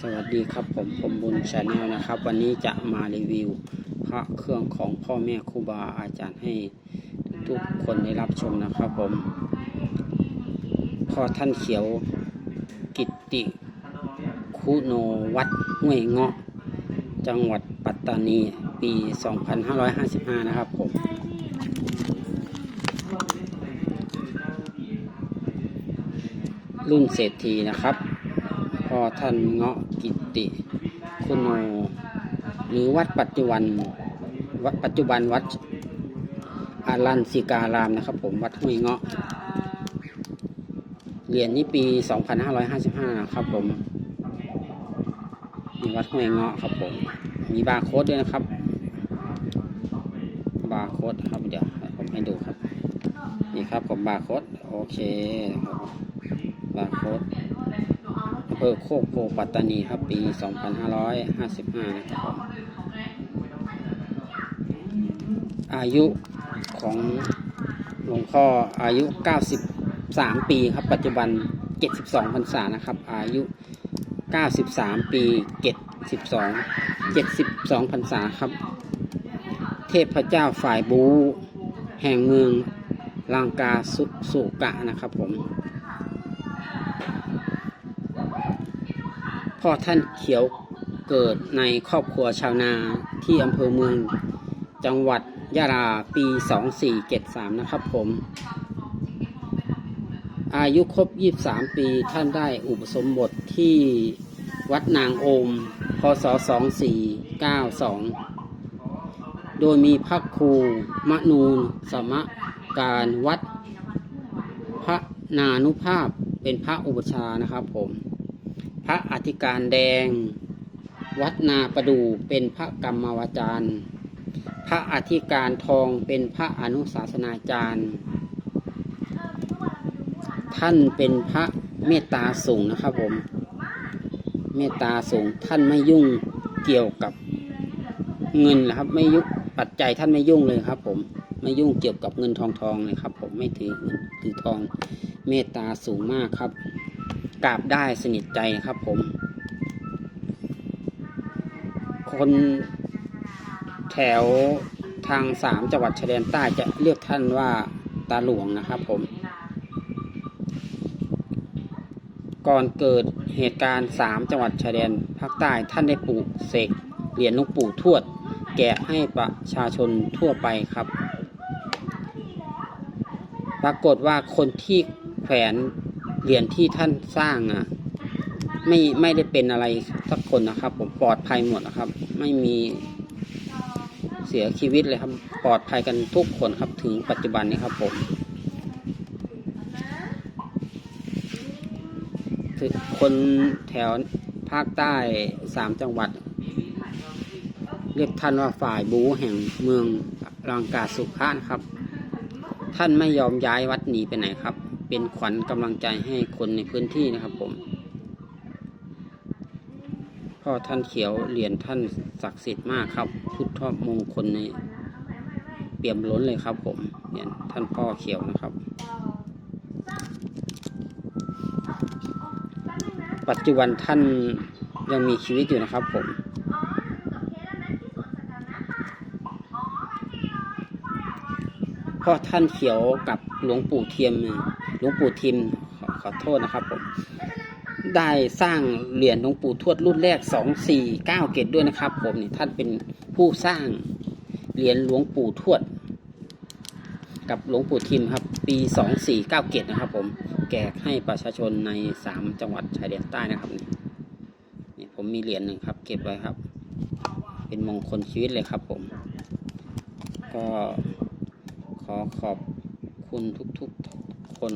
สวัสดีครับผมผมบุญชาแนลนะครับ วันนี้จะมารีวิวพระเครื่องของพ่อแม่ครูบาอาจารย์ให้ทุกคนได้รับชมนะครับผมพ่อท่านเขียวกิตติคุโนวัดห้วยเงาะ จังหวัดปัตตานี ปี 2555 นะครับผมรุ่นเศรษฐีนะครับ อท่านเงาะกิติคุณโนหรือวัดปัจจุบันวัดปัจจุบันวัดอารันสิการามนะครับ ผมวัดห้วยเงาะเหรียญนี้ปี 2555 นะครับผมมีวัดห้วยเงาะครับผม มีบาร์โค้ดด้วยนะครับ บาร์โค้ดครับเดี๋ยวผมให้ดูครับ นี่ครับผมบาร์โค้ดโอเคบาร์โค้ด ภอโคกโพปัตตานีครับ ปี 2555 นะครับผมอายุของหลวงพ่ออายุ 93 ปีครับ ปัจจุบัน 72พรรษานะครับ อายุ 93 ปี 72 72พรรษาครับ เทพเจ้าฝ่ายบู แห่งเมืองลังกาสุสุกะนะครับผม พ่อท่านเขียวเกิดในครอบครัวชาวนาที่อำเภอเมืองจังหวัดยะลาปี 2473 นะครับผม อายุครบ 23 ปีท่านได้อุปสมบทที่วัดนางโอม พศ 2492 โดยมีพระครูมนูนสมะการวัดพระนานุภาพเป็นพระอุปชานะครับผม พระอธิการแดง วัดนาประดูเป็นพระกรรมวาจารย์ พระอธิการทองเป็นพระอนุศาสนาจารย์ ท่านเป็นพระเมตตาสูงนะครับผม เมตตาสูงท่านไม่ยุ่งเกี่ยวกับเงินนะครับ ไม่ยุ่งปัจจัยท่านไม่ยุ่งเลยครับ ผมไม่ยุ่งเกี่ยวกับเงินทองทองเลยครับ ผมไม่ถือเงินถือทองเมตตาสูงมากครับ กราบได้สนิทใจครับผม คนแถวทางสามจังหวัดชายแดนใต้จะเรียกท่านว่าตาหลวงนะครับผม ก่อนเกิดเหตุการณ์สามจังหวัดชายแดนภาคใต้ท่านได้ปลูกเสกเหรียญหลวงปู่ทวด แกะให้ประชาชนทั่วไปครับ ปรากฏว่าคนที่แขวน เหรียญที่ท่านสร้างอะ ไม่ไม่ได้เป็นอะไรสักคนนะครับ ผมปลอดภัยหมดนะครับ ไม่มีเสียชีวิตเลยครับ ปลอดภัยกันทุกคนครับถึงปัจจุบันนี้ครับผมคนแถวภาคใต้สามจังหวัด เรียกท่านว่าฝ่ายบูแห่งเมืองลังกาสุขะนะครับ ท่านไม่ยอมย้ายวัดหนีไปไหนครับ เป็นขวัญกำลังใจให้คนในพื้นที่นะครับผม พ่อท่านเขียวเหรียญท่านศักดิ์สิทธิ์มากครับ พุทธมงคลในเปี่ยมล้นเลยครับ ผมเหรียญท่านพ่อเขียวนะครับ ปัจจุบันท่านยังมีชีวิตอยู่นะครับผมพ่อท่านเขียวกับหลวงปู่เทียมเนี่ย หลวงปู่ทิมขอขอโทษนะครับผมได้สร้างเหรียญหลวงปู่ทวดรุ่นแรกสองสี่เก้าเกตด้วยนะครับ ผมนี่ท่านเป็นผู้สร้างเหรียญหลวงปู่ทวด กับหลวงปู่ทิมครับ ปีสองสี่เก้าเกตนะครับ ผมแจกให้ประชาชนในสามจังหวัดชายแดนใต้นะครับนี่นี่ผมมีเหรียญหนึ่งครับ เก็บไว้ครับ เป็นมงคลชีวิตเลยครับ ผม ก็ขอขอบคุณทุกๆ คน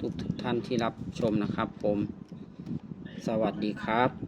ทุกๆท่านที่รับชมนะครับผม สวัสดีครับ